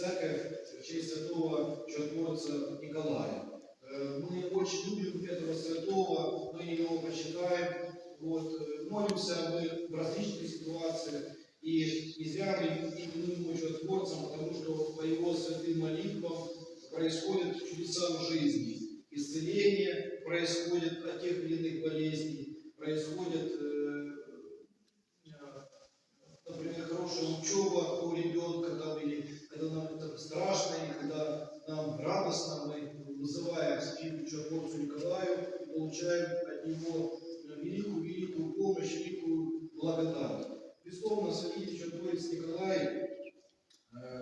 церковь в честь святого чудотворца Николая. Э, Мы очень любим этого святого, мы его почитаем, вот, э, молимся мы в различных ситуациях. И не зря именуем его чудотворцем, потому что по его святым молитвам происходят чудеса в жизни. Исцеление происходит от тех или иных болезней, происходит, э, э, например, хорошая учеба у ребенка, там, или когда нам это страшно, или когда нам радостно, мы вызываем святую чудотворцу Николаю и получаем от него великую-великую помощь, великую благодать. Безусловно, святитель чудотворец Николай э,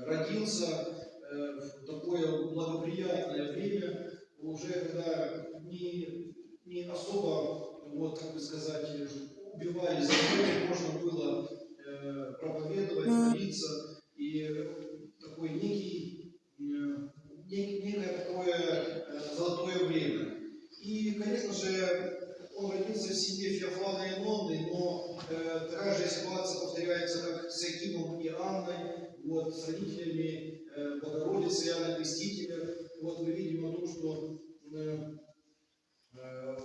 родился э, в такое благоприятное время, уже когда не, не особо, вот, как бы сказать, убивали законы, можно было э, проповедовать, молиться, и такой некий, э, нек- некое такое э, золотое время. И, конечно же, он родился в семье Феофана и Нонны, но э, такая же ситуация повторяется, как с Якимом и Анной, вот, с родителями э, Богородицы Иоанна Крестителя. Вот мы видим о том, что э, э,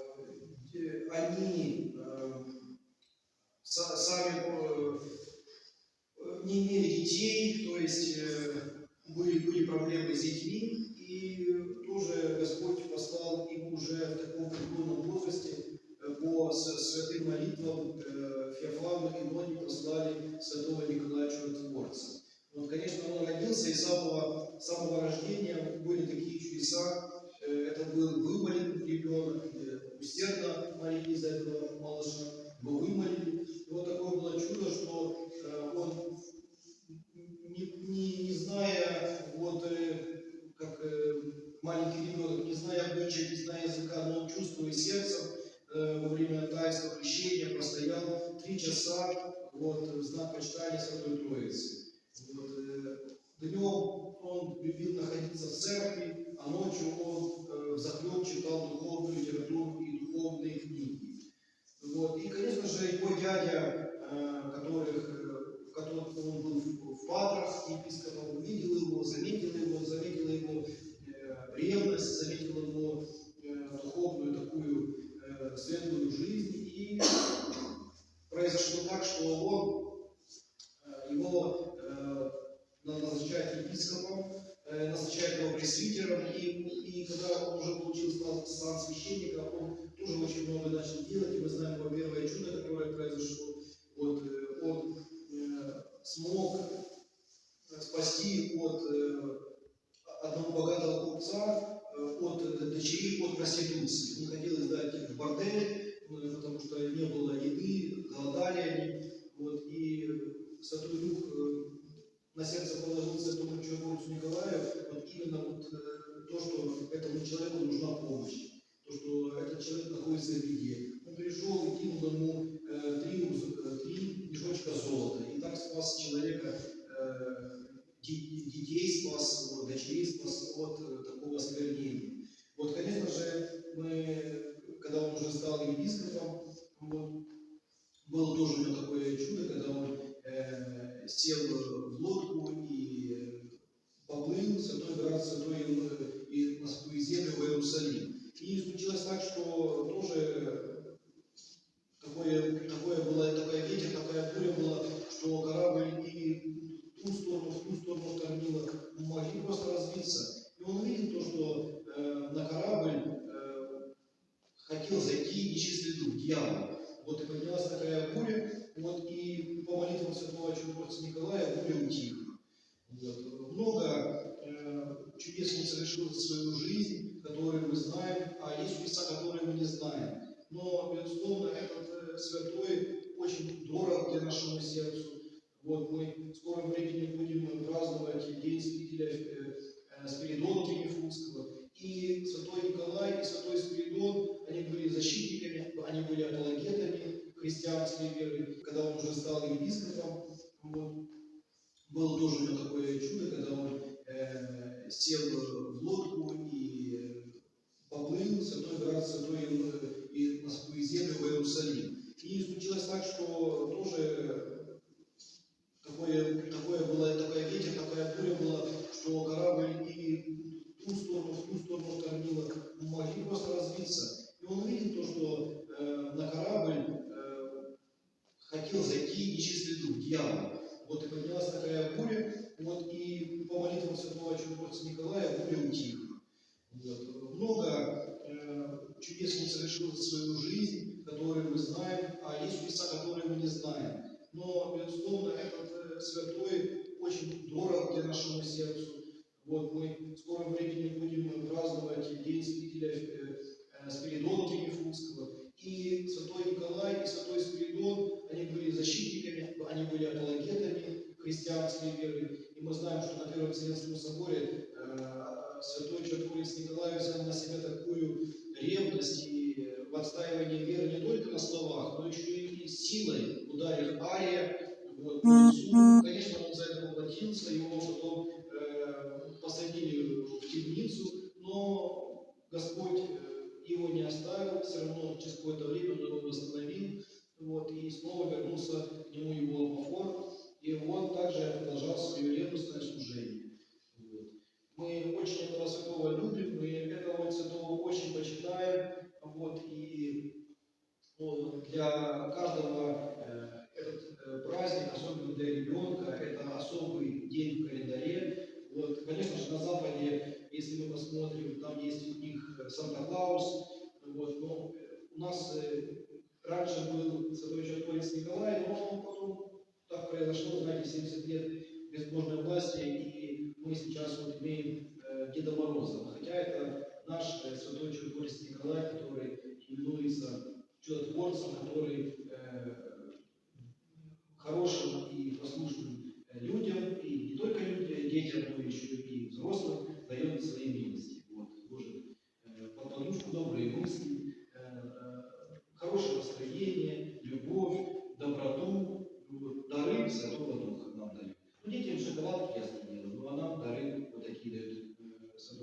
де- они э, са- сами э, э, не имели детей, то есть э, были, были проблемы с детьми, и тоже Господь послал им уже в таком преклонном возрасте э, по святым молитвам э, Феофану и Ноне послали святого Николая Чудотворца. Вот, конечно, он родился, и с самого, самого рождения были такие чудеса. Э, Это был вымолен ребенок, усердно молились за этого вот, в знак почитания Святой Троицы. Вот, э, днем он любил находиться в церкви, а ночью он э, взахлеб читал духовную литературу и духовные книги. Вот. И, конечно же, его дядя, э, которых, э, в котором он был в, в Патрах, епископом, увидел его, уже получил стан, стан священника, он тоже очень много начал делать, и мы знаем его первое чудо, которое произошло. Вот, э, он э, смог э, спасти от э, одного богатого купца, э, от дочерей от проституции. Он хотел издать их в бордель, э, потому что не было еды, голодали они. Вот, и Святой Дух на сердце положил святому чудотворцу Николаю вот именно вот, то, этому человеку нужна помощь, то, что этот человек находится в беде. Он пришел и кинул ему э, три, э, три мешочка золота, и так спас человека, э, детей спас, дочерей спас от э, такого осквернения. Вот, конечно же, мы, когда он уже стал епископом, вот, было тоже у него такое чудо, когда он э, сел в лодку и э, поплыл Святой Град, Святой э, и на святую землю в Иерусалим. И случилось так, что тоже такое, такое было, такая ветер, такая буря была, что корабль и в ту сторону, в ту сторону тормило, могли просто разбиться. И он увидел то, что э, на корабль э, хотел зайти нечистый дух, дьявол. Вот и поднялась такая буря, вот и по молитвам святого чудотворца Николая буря утихла. Вот. Много э, чудес он совершил за свою жизнь, которые мы знаем, а есть чудеса, которые мы не знаем. Но, безусловно, этот э, святой очень дорог для нашему сердцу. Вот мы в скором времени будем праздновать День святителя э, э, Спиридона Венефутского. И святой Николай и святой Спиридон, они были защитниками, они были апологетами христианской веры. Когда он уже стал епископом, вот, было тоже такое чудо, когда он э, сел в лодку и э, поплыл в Святой Град, Святой э, и на свою землю в Иерусалим. И случилось так, что тоже такое, такое было, такая ветер, такая буря была, что чудотворца Николая более утих. Вот. Много он совершил свою жизнь, которые мы знаем, а есть чудеса, которые мы не знаем. Но, безусловно, этот э, святой очень дорог для нашему сердцу. Вот мы в скором времени будем праздновать День святителя э, э, Спиридона Венефунского. И святой Николай, и святой Спиридон, они были защитниками, они были апологетами христианской веры. И мы знаем, что на Первом Вселенском соборе э, святой чудотворец Николай взял на себя такую ревность и э, в отстаивании веры не только на словах, но еще и силой ударив Ария. Вот. Конечно, он за это поплатился, его потом э, посадили в темницу, но Господь э, его не оставил, все равно через какое-то время он его восстановил, вот, и снова вернулся к нему его Амафор, и он также продолжал свое ревностное служение. Очень этого святого любим, мы этого святого очень почитаем, вот, и ну, для каждого э, этот э, праздник, особенно для ребенка, это особый день в календаре. Вот, конечно же, на Западе, если мы посмотрим, там есть у них Санта-Клаус, вот, но э, у нас э, раньше был Святой Чудотворец Николай, но он потом так произошло, знаете, 70 лет безбожной власти, и мы сейчас вот имеем э, Деда Мороза. Хотя это наш э, Святой Чудотворец Николай, который именуется чудотворцем, который э, хорошим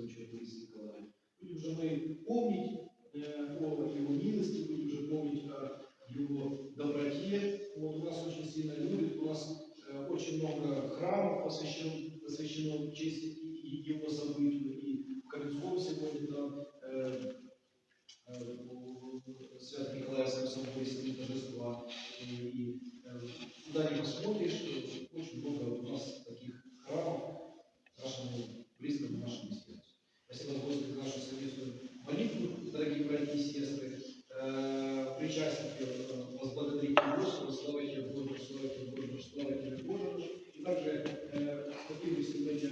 э, Святой Чудотворец Николай. Будем же мы помнить э, о Его милости, будем же помнить о Его доброте. Вот у нас очень сильно любят, у нас э, очень много храмов посвящен, посвящено в честь и- и Его событию. И в Каменском сегодня там э, э, у Свято Николаевском соборе сидит торжества. И, и, э, куда ни посмотришь, Э, Причастники, э, возблагодарите Господа, слава Тебе, Боже, слава Тебе, Боже, слава Тебе, Боже. И также э, хотел бы сегодня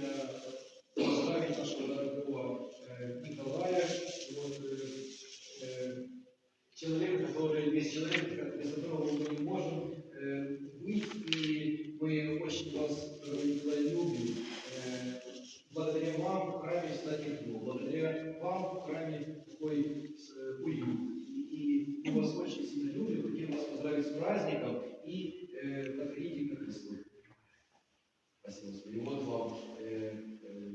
поздравить нашего дорогого э, Николая, вот, э, э, человека, который, без человека, без которого мы не можем э, быть, и мы очень вас, дорогой Николай, любим. Э, благодаря вам в храме стать тепло, благодаря вам в храме такой э, уют. И, и мы вас очень сильно любим, хотим вас поздравить с праздником и э, подходите ко Христу. Спасибо, Господи. И вот вам э, э,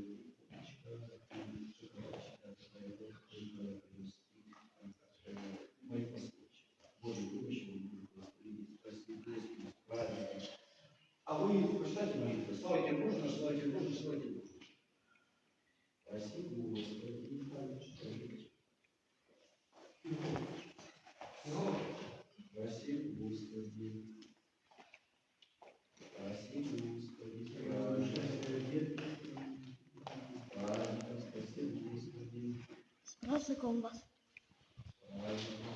мои послушки. Божьей помощи вам будет Господи, спасибо, Господи, с праздником. А вы прочитайте молитву. Слава тебе, Боже, наш, слава тебе, Боже, слава тебе, Боже. Спасибо, Господи. Спасибо, Господи. Спасибо, Господи. Спасибо, Господи. З праздником вас. Правильно.